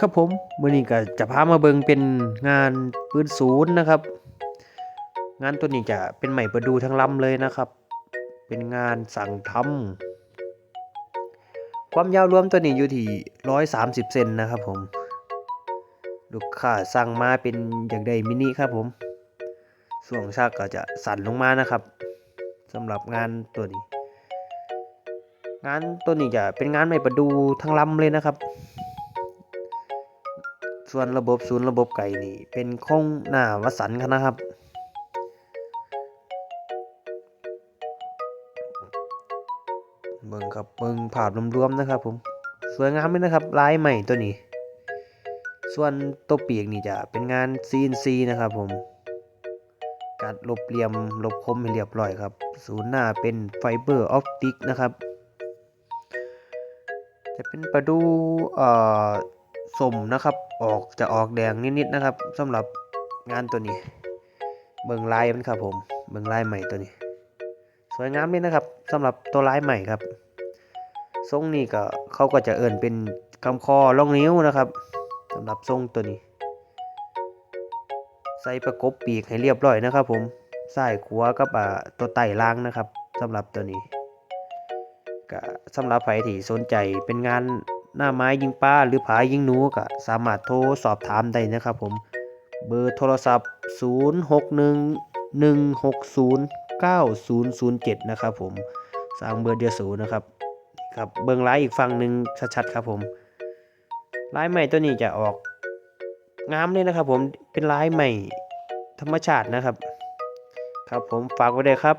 ครับผมมื้อนี้ก็จะพามาเบิงเป็นงานปืนศูนย์นะครับ งานตัวนี้จะเป็นใหม่ประดูทั้งลำเลยนะครับ เป็นงานสั่งทำความยาวรวมตัวนี้อยู่ที่130เซนนะครับผม ลูกค้าสั่งมาเป็นอย่างใดมินิครับผมส่วงชักก็จะสั่นลงมานะครับสำหรับงานตัวนี้ งานตัวนี้จะเป็นงานใหม่ประดูทั้งลำเลยนะครับ ส่วนระบบศูนย์ระบบไก่นี่ เป็นของหน้าวสันครับนะครับ เบิ่งครับเบิ่งภาพรวมๆนะครับผม สวยงามเลยนะครับลายใหม่ตัวนี้ ส่วนตัวปีกนี่จะเป็นงาน CNC นะครับผมกัดลบเหลี่ยมลบคมให้เรียบร้อยครับ ศูนย์หน้าเป็นไฟเบอร์ออปติกนะครับ จะเป็นประดูเอ่อ สมนะครับ ออกจะออกแดงนิดๆนะครับสำหรับงานตัวนี้ เบิ่งลายมันครับ ผม เบิ่งลายใหม่ตัวนี้ สวยงามเลยนะครับสำหรับตัวลายใหม่ครับทรงนี้ก็เขาก็จะเอิ่นเป็นคำคอล่องนิ้วนะครับสำหรับทรงตัวนี้ ใส่ประกบปีกให้เรียบร้อยนะครับ ผมซ้ายขวกับตัวไต่ล่างนะครับสำหรับตัวนี้ก็สำหรับใครที่สนใจเป็นงาน หน้าไม้ยิงปลาหรือผายิงหนูก็สามารถโทรสอบถามได้นะครับผม เบอร์โทรศัพท์ 0611609007 นะครับผมสร้างเบอร์เดียวศูนย์นะครับครับเบื้องไลน์อีกฝั่งหนึ่งชัดๆครับผมลายใหม่ตัวนี้จะออกงามเลยนะครับผมเป็นลายใหม่ธรรมชาตินะครับ ครับผมฝากไว้เลยครับ